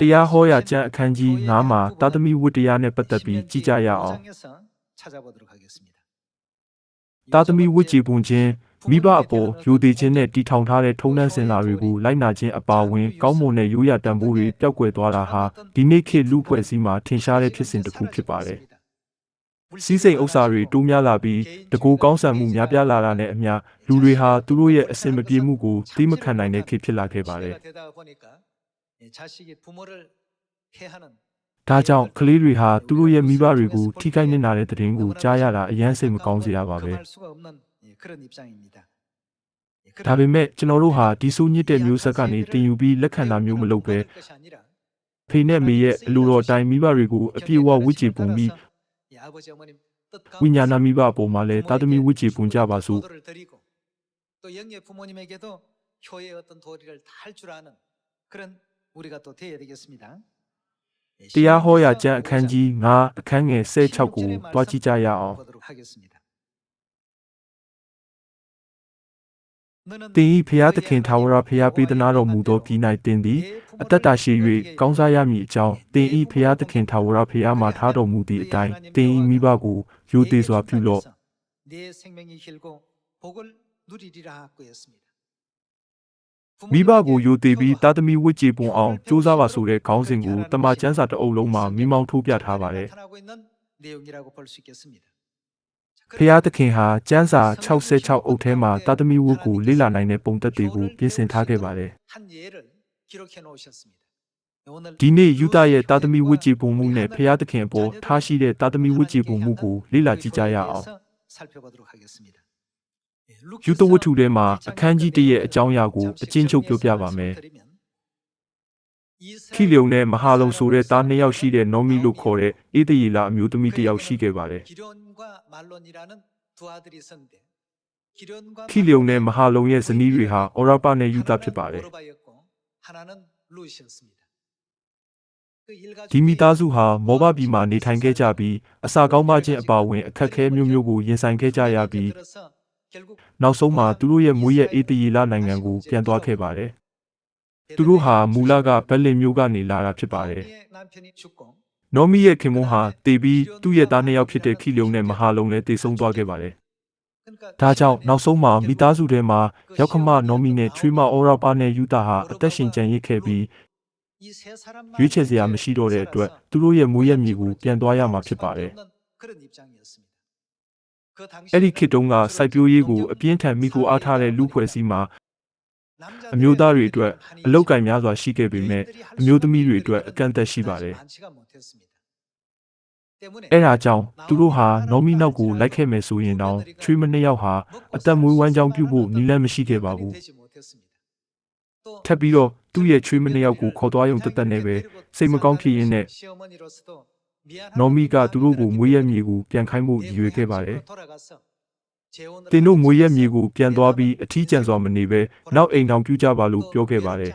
တရားဟောရာကျမ်းအခန်းကြီး9မှာသာသမီဝတ္တရားနဲ့ပတ်သက်ပြီးကြည့်ကြရအောင်။သာသမီဝတ်ကြည်ပုံခြင်းမိဘအပေါ်ယူတည်ခြင်းနဲ့တီထောင်ထားတဲ့ထုံးတမ်းစင်လာတွေကိုလိုက်နာခြင်းအပါအဝင်ကောင်းမွန်တဲ့ရိုးရာတန်ဖိုးတွေပျောက်ကွယ်သွားတာဟာဒီနေ့ခေတ်လူဖွဲ့စည်းမှာထင်ရှားတဲ့ဖြစ်စဉ်တစ်ခုဖြစ်ပါတယ်။စီးစိမ်ဥစ္စာတွေတိုးများလာပြီးတကူကောင်းဆန်မှုများပြားလာတာနဲ့အမျှလူတွေဟာသူတို့ရဲ့အဆင်မပြေမှုကိုသိမခံနိုင်တဲ့ခေတ်ဖြစ်လာခဲ့ပါတယ်။ ဒါကြောင့်ကလေးတွေဟာသူတို့ရဲ့မိဘတွေကိုထိခိုက်နေတာတဲ့တဲ့ရင်ကိုကြားရတာအယမ်းစိတ်မကောင်းစေတာပါပဲ။ဒါပေမဲ့ကျွန်တော်တို့ဟာဒီဆိုးညစ်တဲ့မျိုးဆက်ကနေတင်ယူပြီးလက်ခံတာမျိုးမလုပ်ပဲဖေနဲ့မေရဲ့အလိုတော်တိုင်းမိဘတွေကိုအပြည့်အဝဝှေ့ချေပုံပြီးဝိညာဏမိဘအပေါ်မှာလည်းတာသမီဝှေ့ချေပုံကြပါစို့။ 도를 드리고 또 영예 부모님에게도 효의 어떤 도리를 다 할 줄 아는 그런 우리가 또 되어야 되겠습니다. 예, တရားဟောရာကျမ်းအခန်းကြီး9အခန်းငယ်16ကိုတွားကြည့်ကြရအောင် 보도록 하겠습니다. တင်ဤဖျားသခင်ထာဝရဖျားပေးသနာတော်မူသောပြည်၌တင်သည်အသက်တာရှိ၍ကောင်းစားရမည်အကြောင်းတင်ဤဖျားသခင်ထာဝရဖျားမှာထားတော်မူသည့်အတိုင်းတင်ဤမိဘကိုယူသေးစွာပြုလော့ 내 생명이 길고 복을 누리리라 하고 했습니다. မိဘကိုယူသေးပြီးတာသမီဝစ်ကြည်ပုံအောင်စူးစမ်းပါဆိုတဲ့ခေါင်းစဉ်ကိုတမန်ကျမ်းစာတအုပ်လုံးမှာမိမောင်းထိုးပြထားပါတယ် 나타나고 있는 내용이라고 볼 수 있겠습니다. 자, ဖျားသခင်ဟာကျမ်းစာ66အုပ်ထဲမှာတာသမီဝတ်ကိုလေ့လာနိုင်တဲ့ပုံသက်တွေကိုပြင်ဆင်ထားခဲ့ပါတယ် 한 예를 기록해 놓으셨습니다. 오늘 ဒီနေ့ယူဒရဲ့တာသမီဝတ်ကြည်ပုံမှုနဲ့ဖျားသခင်အပေါ်ထားရှိတဲ့တာသမီဝတ်ကြည်ပုံမှုကိုလေ့လာကြည့်ကြရအောင် 살펴보도록 하겠습니다. ယူတဝတ္ထုထဲမှာအခန်းကြီးတရဲ့အကြောင်းအရာကိုအချင်းချုပ်ပြောပြပါမယ်။ခိလျုံနဲ့မဟာလုံဆိုတဲ့သားနှစ်ယောက်ရှိတဲ့နော်မီလို့ခေါ်တဲ့အေးတရီလာအမျိုးသမီးတစ်ယောက်ရှိခဲ့ပါတယ်။ခိလျုံနဲ့မဟာလုံရဲ့ဇနီးတွေဟာအော်ရပနဲ့ယူတာဖြစ်ပါတယ်။ဒီမိသားစုဟာမောဘပြည်မှာနေထိုင်ခဲ့ကြပြီးအစာကောင်းမခြင်းအပါအဝင်အခက်အခဲမျိုးမျိုးကိုရင်ဆိုင်ခဲ့ကြရပြီး နောက်ဆုံးမှာသူတို့ရဲ့မွေးရဲ့အေးတရီလာနိုင်ငံကိုပြန်သွားခဲ့ပါတယ်။သူတို့ဟာမူလကဘက်လင်မြို့ကနေလာတာဖြစ်ပါတယ်။နော်မီရဲ့ခင်မွန်းဟာတေပြီးသူ့ရဲ့သားနှစ်ယောက်ဖြစ်တဲ့ခိလုံနဲ့မဟာလုံလည်းတေဆုံးသွားခဲ့ပါတယ်။ဒါကြောင့်နောက်ဆုံးမှာမိသားစုထဲမှာရောက်ခမနော်မီနဲ့ချွေးမအော်ရာပါနဲ့ယူတာဟာအသက်ရှင်ကျန်ရစ်ခဲ့ပြီးရွေးချယ်စရာမရှိတော့တဲ့အတွက်သူတို့ရဲ့မွေးရည်မျိုးကိုပြန်သွားရမှာဖြစ်ပါတယ်။ အဲ့ဒီခေတ်တုန်းကစိုက်ပျိုးရေးကိုအပြင်းထန်မိကိုအားထားတဲ့လူဖွဲ့စည်းမှာအမျိုးသားတွေအတွက်အလောက်ကင်များစွာရှိခဲ့ပေမဲ့အမျိုးသမီးတွေအတွက်အကန့်အသတ်ရှိပါတယ်အဲ့ဒါကြောင့်သူတို့ဟာနော်မီနောက်ကိုလိုက်ခဲ့မယ်ဆိုရင်တောင်ချွေးမနှစ်ယောက်ဟာအသက်မွေးဝမ်းကြောင်းပြုဖို့နီးလန်းမရှိခဲ့ပါဘူးထပ်ပြီးတော့သူ့ရဲ့ချွေးမနှစ်ယောက်ကိုခေါ်သွားရုံတသက်နဲ့ပဲစိတ်မကောင်းဖြစ်ရင်းနဲ့ နော်မီကသူတို့ကိုမွေးရမြေကိုပြန်ခိုင်းဖို့ရည်ရွယ်ခဲ့ပါတယ်။တင်တို့မွေးရမြေကိုပြန်သွားပြီးအထီးကျန်စွာမနေဘဲနောက်အိမ်ထောင်ပြုကြပါလို့ပြောခဲ့ပါတယ်။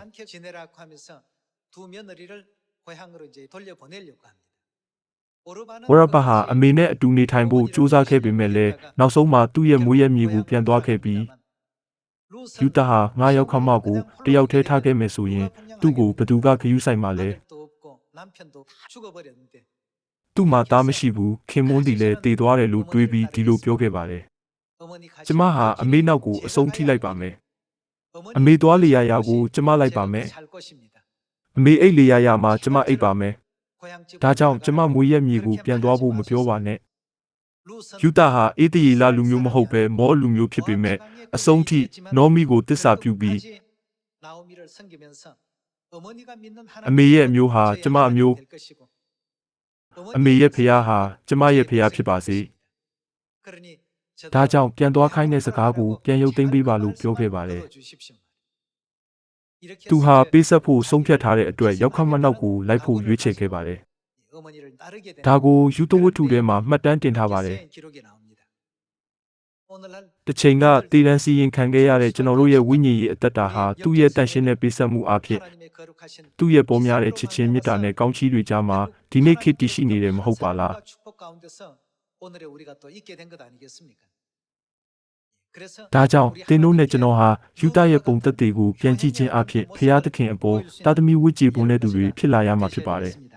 ဝရပဟာအမေနဲ့အတူနေထိုင်ဖို့ကြိုးစားခဲ့ပေမဲ့လည်းနောက်ဆုံးမှာသူ့ရဲ့မွေးရမြေကိုပြန်သွားခဲ့ပြီးယူတာဟာငါရောက်ခမကိုတယောက်တည်းထားခဲ့မယ်ဆိုရင်သူ့ကိုဘယ်သူကဂရုစိုက်မှာလဲ။ သူ့မှာသားမရှိဘူးခင်မွန်းတီလည်းတည်သွားတယ်လို့တွေးပြီးဒီလိုပြောခဲ့ပါတယ်ကျမဟာအမေနောက်ကိုအဆုံးထိလိုက်ပါမယ်အမေသွားလေယာယာကိုကျမလိုက်ပါမယ်အမေအိတ်လေယာယာမှာကျမအိတ်ပါမယ်ဒါကြောင့်ကျမမွေးရက်မြေကိုပြန်သွားဖို့မပြောပါနဲ့ယူတာဟာအေးတရီလာလူမျိုးမဟုတ်ပဲမောလူမျိုးဖြစ်ပေမဲ့အဆုံးထိနောမီကိုတစ္ဆာပြုပြီးအမေရဲ့အမျိုးဟာကျမအမျိုး အမေရဲ့ဖခင်ဟာကျမရဲ့ဖခင်ဖြစ်ပါစေ။ဒါကြောင့်ပြန်သွားခိုင်းတဲ့စကားကိုပြန်ရုပ်သိမ်းပေးပါလို့ပြောခဲ့ပါတယ်။သူဟာပေးဆက်ဖို့ဆုံးဖြတ်ထားတဲ့အတွက်ရောက်ခမနောက်ကိုလိုက်ဖို့ရွေးချယ်ခဲ့ပါတယ်။ဒါကိုယူတဝတ္ထုထဲမှာမှတ်တမ်းတင်ထားပါတယ်။ တစ်ချိန်ကတည်တန်းစီရင်ခံခဲ့ရတဲ့ကျွန်တော်တို့ရဲ့ဝိညာဉ်ရေးအသက်တာဟာသူ့ရဲ့တန်ရှင်းတဲ့ပေးဆက်မှုအဖြစ်သူ့ရဲ့ပုံများတဲ့ချစ်ချင်းမေတ္တာနဲ့ကောင်းချီးတွေကြားမှာဒီနေ့ခေတ်တည်ရှိနေတယ်မဟုတ်ပါလားဒါကြောင့်တင်းတို့နဲ့ကျွန်တော်ဟာယူတရဲ့ပုံသက်တွေကိုပြန်ကြည့်ခြင်းအဖြစ်ဖျားသခင်အပေါ်တာသမီဝိကြည်ပုံတဲ့သူတွေဖြစ်လာရမှာဖြစ်ပါတယ်။